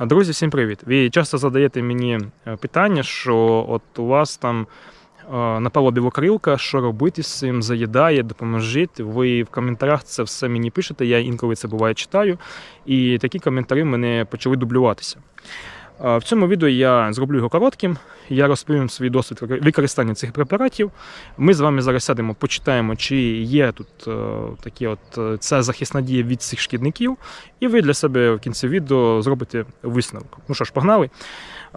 Друзі, всім привіт! Ви часто задаєте мені е, питання, що от у вас там е, напала білокрилка, що робити з цим, заїдає, допоможіть. Ви в коментарях це все мені пишете, я інколи це буває читаю, і такі коментарі мене почали дублюватися. В цьому відео я зроблю його коротким. Я розповім свій досвід використання цих препаратів. Ми з вами зараз сядемо, почитаємо, чи є тут е, такі от е, ця захисна дія від цих шкідників, і ви для себе в кінці відео зробите висновок. Ну що ж, погнали.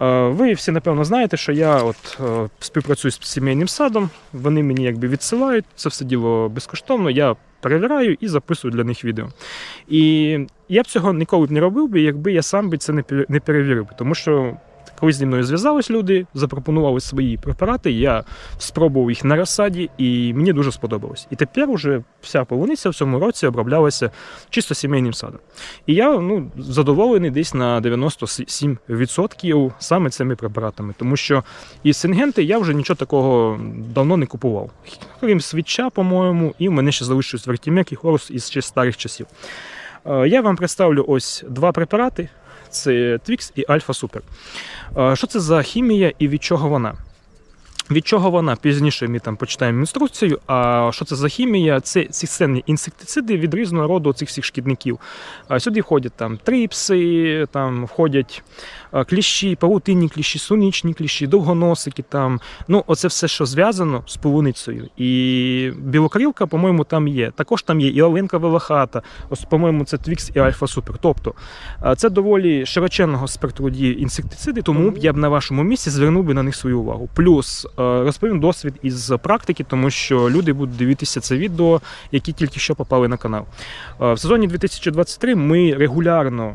Е, Ви всі напевно знаєте, що я от співпрацюю з сімейним садом. Вони мені якби відсилають це все діло безкоштовно. Я перевіряю і записую для них відео. І я б цього ніколи б не робив би, якби я сам би це не пер- перевірив. Тому що коли зі мною зв'язались люди, запропонували свої препарати, я спробував їх на розсаді, і мені дуже сподобалось. І тепер уже вся полуниця в цьому році оброблялася чисто сімейним садом. І я ну, задоволений десь на 97% саме цими препаратами, тому що із Сингенти я вже нічого такого давно не купував. Крім свіча, по-моєму, і в мене ще залишився вертімек і хорус із ще старих часів. Е, Я вам представлю ось два препарати: це Twix і Альфа Супер. Що це за хімія і від чого вона? Від чого вона? Пізніше ми там почитаємо інструкцію. А що це за хімія? Це системні інсектициди від різного роду цих всіх шкідників. Сюди входять там трипси, там входять кліщі, павутинні кліщі, сунічні кліщі, довгоносики. Там. Ну, оце все, що зв'язано з полуницею. І білокрилка, по-моєму, там є. Також там є і оленка велохата, ось, по-моєму, це Твікс і Альфа Супер. Тобто це доволі широченного спектру дії інсектициди, тому я б на вашому місці звернув би на них свою увагу. Плюс е, розповім досвід із практики, тому що люди будуть дивитися це відео, які тільки що попали на канал. Е, В сезоні 2023 ми регулярно е,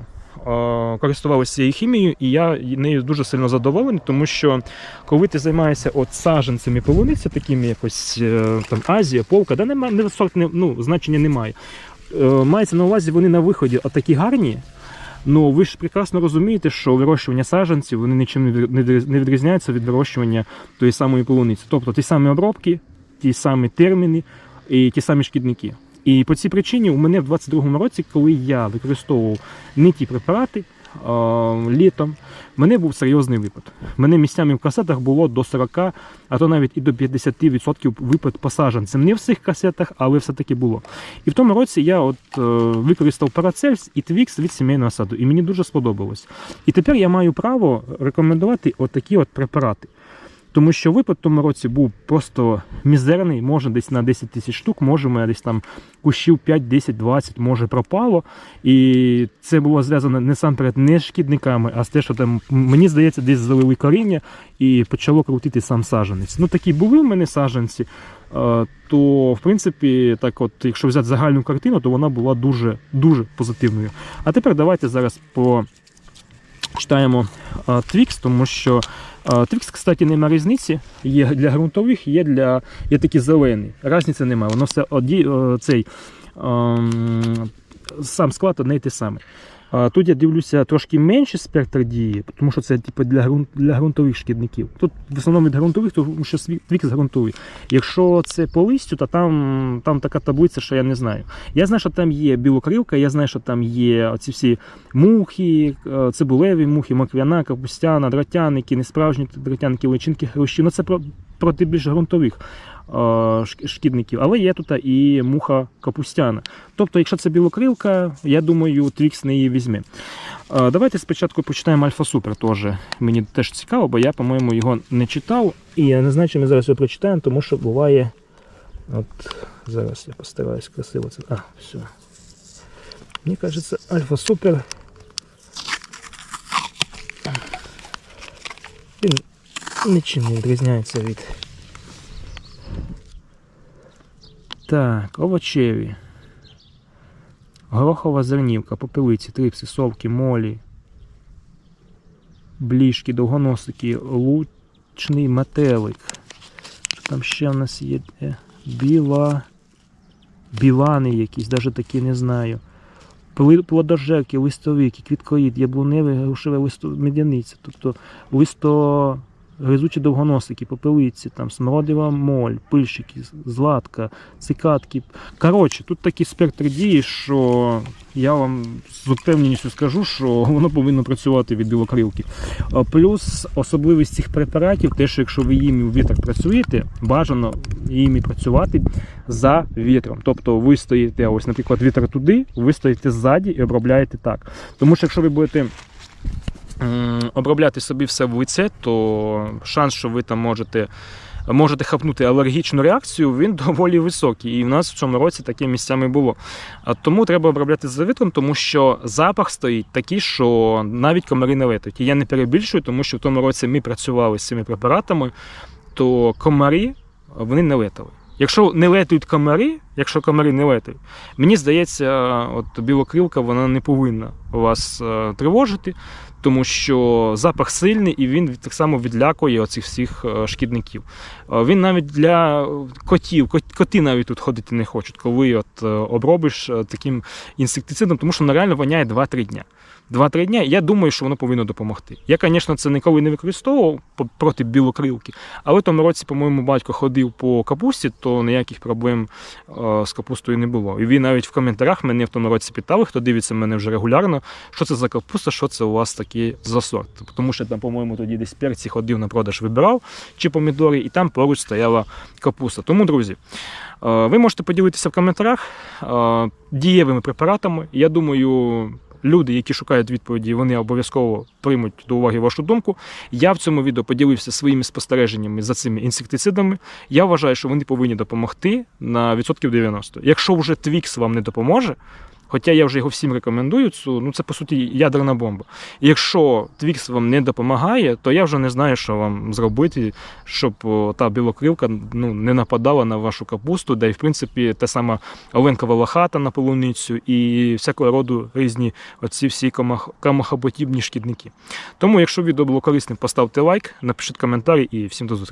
користувалися цією хімією, і я нею дуже сильно задоволений, тому що коли ти займаєшся от саджанцями полуниці, такими якось е, там Азія, Полка, да немає не сорт, не, ну, значення немає. Е, Мається на увазі, вони на виході отакі гарні. Ну, ви ж прекрасно розумієте, що вирощування саджанців вони нічим не відрізняються від вирощування тої самої полуниці. Тобто ті самі обробки, ті самі терміни і ті самі шкідники. І по цій причині у мене в 22-му році, коли я використовував не ті препарати е, літом, в мене був серйозний випад. Мене місцями в касетах було до 40, а то навіть і до 50% випад по саджанцям. Не в всіх касетах, але все-таки було. І в тому році я от е, використав Парацельс і Твікс від сімейного саду, і мені дуже сподобалось. І тепер я маю право рекомендувати отакі от препарати. Тому що випад в тому році був просто мізерний, може десь на 10 тисяч штук, може мене десь там кущів 5, 10, 20, може пропало. І це було зв'язано не насамперед не з шкідниками, а з те, що там, мені здається, десь залили коріння і почало крутити сам саджанець. Ну такі були в мене саджанці, е, то в принципі, так от, якщо взяти загальну картину, то вона була дуже дуже позитивною. А тепер давайте зараз почитаємо е, Twix, тому що е, Twix, кстати, немає різниці. Є для ґрунтових, є для є такі зелені. Різниці немає. Воно все оді, е, цей ем, сам склад одне й те саме. Тут я дивлюся трошки менше спектр дії, тому що це типу, для, ґрунт, для ґрунтових шкідників. Тут в основному від ґрунтових, тому що сві- твікс ґрунтовий. Якщо це по листю, то там, там така таблиця, що я не знаю. Я знаю, що там є білокрилка, я знаю, що там є оці всі мухи, е, цибулеві мухи, маквяна, капустяна, дротяники, несправжні дротяники, личинки, хрущі. Ну це проти більш ґрунтових е, шкідників. Але є тут і муха капустяна. Тобто, якщо це білокрилка, я думаю, Твікс не її візьме. Е, Давайте спочатку почитаємо Альфа Супер. Теж. Мені теж цікаво, бо я, по-моєму, його не читав. І я не знаю, чи ми зараз його прочитаємо, тому що буває. От зараз я постараюсь красиво це. А, все. Мені кажеться, Альфа Супер. Він нічим не відрізняється від. Так, овочеві. Горохова зернівка, попелиці, трипси, совки, молі, бліжки, довгоносики, лучний метелик. Що там ще в нас є? Е, Біла. Білани якісь, навіть такі не знаю. Плодожерки, листовики, квіткоїд, яблуневе, грушеве листо, медяниця. Тобто листо гризучі довгоносики, попелиці, там, смородива моль, пильщики, златка, цикатки. Коротше, тут такий спектр дії, що я вам з впевненістю скажу, що воно повинно працювати від білокрилки. Плюс особливість цих препаратів, те, що якщо ви їм вітер працюєте, бажано їм і працювати за вітром. Тобто ви стоїте, ось, наприклад, вітер туди, ви стоїте ззаді і обробляєте так. Тому що якщо ви будете обробляти собі все в лице, то шанс, що ви там можете. Можете хапнути алергічну реакцію, він доволі високий. І в нас в цьому році таке місцями було. А тому треба обробляти за вітром, тому що запах стоїть такий, що навіть комари не летають. І я не перебільшую, тому що в тому році ми працювали з цими препаратами, то комари вони не летали. Якщо не летають комари, якщо комари не летають, мені здається, от білокрилка вона не повинна вас е, тривожити, тому що запах сильний і він так само відлякує оцих всіх е, шкідників. Е, Він навіть для котів, коти навіть тут ходити не хочуть, коли от е, обробиш таким інсектицидом, тому що воно реально воняє 2-3 дня. 2-3 дня, я думаю, що воно повинно допомогти. Я, звісно, це ніколи не використовував проти білокрилки, але в тому році, по-моєму, батько ходив по капусті, то ніяких проблем е, з капустою не було. І він навіть в коментарях мене в тому році питали, хто дивиться мене вже регулярно, що це за капуста, що це у вас таке за сорт. Тому що там, по-моєму, тоді десь перці ходив на продаж, вибирав чи помідори, і там поруч стояла капуста. Тому, друзі, е, ви можете поділитися в коментарях е, дієвими препаратами. Я думаю. Люди, які шукають відповіді, вони обов'язково приймуть до уваги вашу думку. Я в цьому відео поділився своїми спостереженнями за цими інсектицидами. Я вважаю, що вони повинні допомогти на відсотків 90. Якщо вже Твікс вам не допоможе, хоча я вже його всім рекомендую, цю, ну це по суті ядерна бомба. І якщо Твікс вам не допомагає, то я вже не знаю, що вам зробити, щоб та білокрилка ну, не нападала на вашу капусту, де в принципі та сама оленкова лохата на полуницю і всякого роду різні оці всі комахоподібні шкідники. Тому, якщо відео було корисним, поставте лайк, напишіть коментарі і всім до зустрічі.